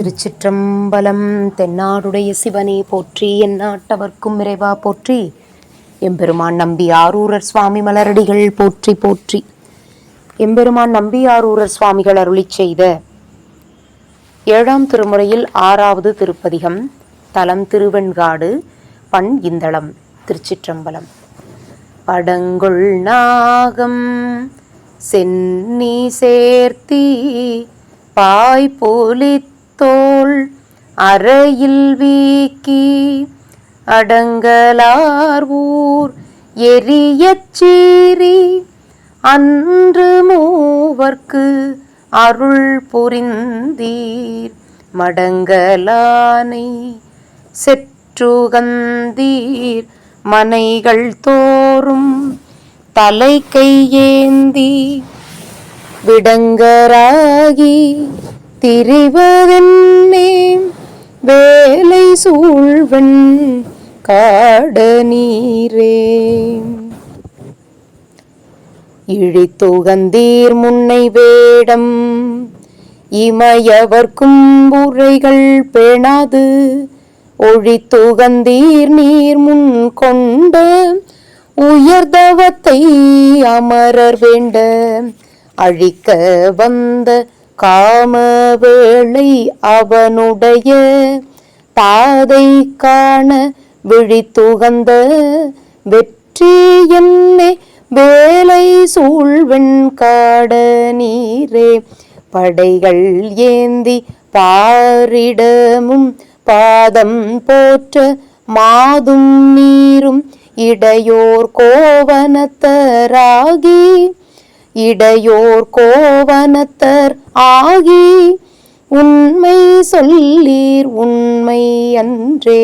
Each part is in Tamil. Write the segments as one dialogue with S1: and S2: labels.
S1: திருச்சிற்றம்பலம் தென்னாடுடைய சிவனே போற்றி என் நாட்டவர்க்கும் இறைவா போற்றி. எம்பெருமான் நம்பி ஆரூரர் சுவாமி மலரடிகள் போற்றி போற்றி. எம்பெருமான் நம்பி ஆரூரர் சுவாமிகள் அருளிச் செய்த ஏழாம் திருமுறையில் ஆறாவது திருப்பதிகம் தலம் திருவெண்காடு பண் இந்தளம் திருச்சிற்றம்பலம். படங்குள் நாகம் சென்னி சேர்த்தி தோல் அறையில் வீக்கி அடங்கலார் ஊர் எரியச் சீறி அன்று மூவர்க்கு அருள் புரிந்தீர். மடங்கலானை செற்றுகந்தீர். மனைகள் தோறும் தலை கையேந்தி விடங்கராகி திரிவதென்னே வேலை சூழ்வன் காட நீரே இழித்துகந்தீர் முன்னை வேடம் இமயவர்க்கும் உரைகள் பேணாது. ஒழித்துகந்தீர் நீர் முன் கொண்ட உயர்தவத்தை அமரர் வேண்ட அழிக்க வந்த காம வேளை அவனுடைய தாதை காண விழித்துகந்த வெற்றி என்னை வேலை சூழ்வெண் காட நீரே. படைகள் ஏந்தி பாரிடமும் பாதம் போற்ற மாதும் நீரும் இடையோர் கோவனத்தராகி இடையோர் கோவனத்தர் ஆகி உண்மை சொல்லீர் உண்மை அன்றே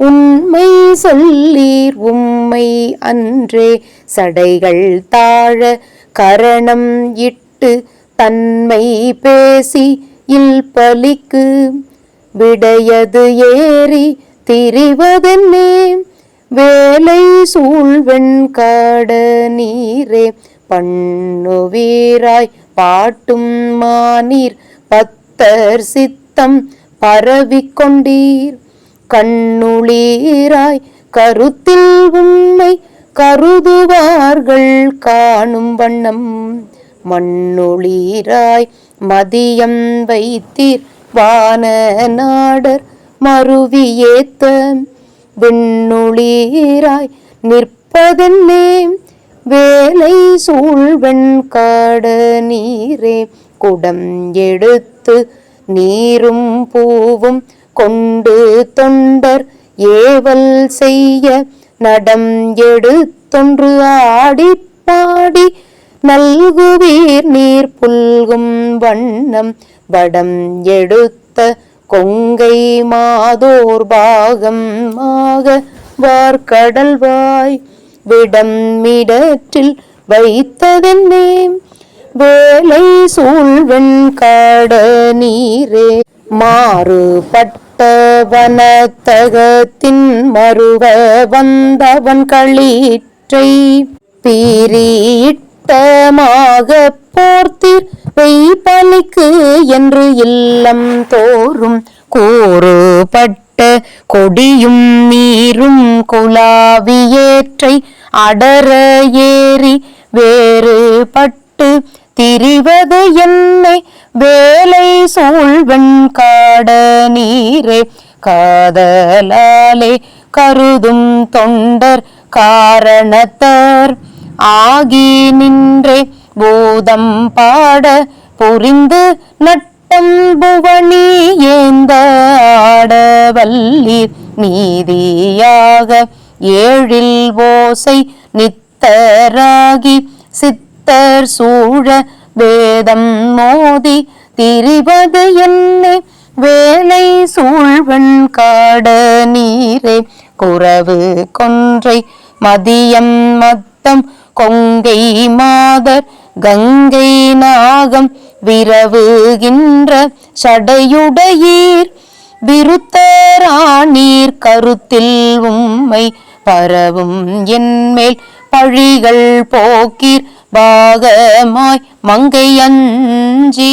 S1: உண்மை சொல்லீர் உண்மை அன்றே சடைகள் தாழ கரணம் இட்டு தன்மை பேசி இல் பலிக்கு விடையது ஏறி திரிவதென்னே. வேலை சூழ்வெண் காட நீரே பண்ணுவீராய் பாட்டும் மானீர் பத்தர் சித்தம் பரவிக்கொண்டீர் கண்ணுளீராய் கருத்தில் உண்மை கருதுவார்கள் காணும் வண்ணம். மண்ணுளீராய் மதியம் வைத்தீர் வான நாடர் மருவியேத்த விண்ணுளீராய் நிற்பதென்னே? வேலை சூழ்வெண் காட நீரே. குடம் எடுத்து நீரும் பூவும் கொண்டு தொண்டர் ஏவல் செய்ய நடம் எடுத்தொன்று ஆடி பாடி நல்குவீர் நீர் புல்கும் வண்ணம் வடம் எடுத்த கொங்கை மாதோர் பாகம் மாக வார்கடல்வாய் விடம்மிடற்றில் வைத்ததென்னே வேலை சூழ்வெண் காட நீரே மாறுபட்ட வனத்தகத்தின் மறுவ வந்தவன் களிற்றை பீரிட்டமாக போர்த்தீர். வெய்பலிக்கு என்று இல்லம் தோறும் கூறுபட்ட கொடியும் நீரும் குலாவியேற்றை அடர ஏறி வேறுபட்டு திரிவது என்னை வேலை சூழ்வன் காட நீரே. காதலாலே கருதும் தொண்டர் காரணத்தார் ஆகி நின்றே போதம் பாட பொறிந்து நட்டம் புவனி ஏந்த ஆடவல்லீர் நீதியாக ஏழில் ஓசை நித்தராகி சித்தர் சூழ வேதம் மோதி திரிவது என்னை வேலை சூழ்வன் காட நீரே குறவு கொன்றை மதியம் மத்தம் கொங்கை மாதர் கங்கை நாகம் விரவுகின்ற சடையுடையீர். விருத்தராணீர் கருத்தில் உம்மை பரவும் என்மேல் பழிகள் போக்கீர். பாகமாய் மங்கை அஞ்சி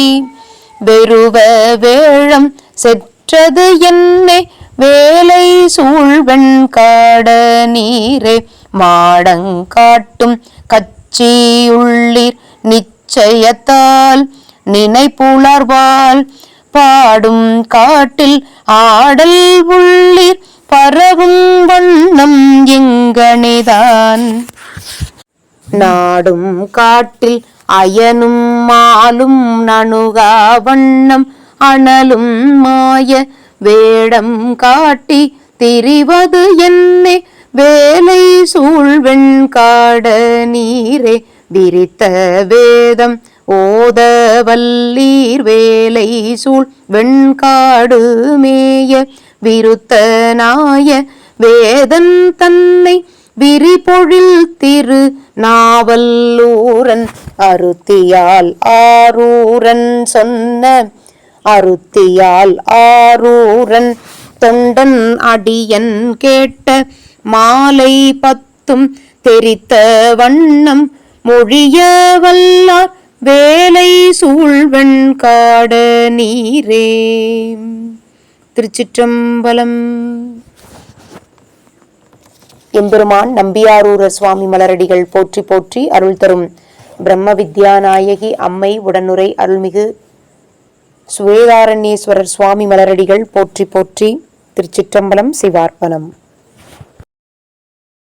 S1: வெறுவ வேழம் செற்றது என்னே. வேலை சூழ்வெண் காட நீரே மாடங்காட்டும் கச்சியுள்ளீர் நிச்சயத்தால் நினைப்புலர்வால் பாடும் காட்டில் ஆடல் உள்ளிர் பரவும் வண்ணம் எங்கனிதான். நாடும் காட்டில் அயனும் மாலும் நணுகா வண்ணம் அனலும் மாய வேடம் காட்டி திரிவது என்னே வேலை சூழ்வெண் காட நீரே விரித்த வேதம் ஓத வல்லீர் வேலை சூழ் வெண்காடு மேய விருத்த நாய வேதன் தன்னை விரிபொழில் திரு நாவல்லூரன் அருத்தியால் ஆரூரன் சொன்ன அருத்தியால் ஆரூரன் தொண்டன் அடியன் கேட்ட மாலை பத்தும் தெரித்த வண்ணம் மொழிய வல்லார் வேலை சூழ்வெண் காட நீரே. திருச்சிற்றம்பலம். எம்பெருமான் நம்பியாரூரர் சுவாமி மலரடிகள் போற்றி போற்றி அருள் தரும் பிரம்ம வித்யாநாயகி அம்மை உடனுரை அருள்மிகு சுவேதாரண்யேஸ்வரர் சுவாமி மலரடிகள் போற்றி போற்றி திருச்சிற்றம்பலம் சிவார்ப்பணம்.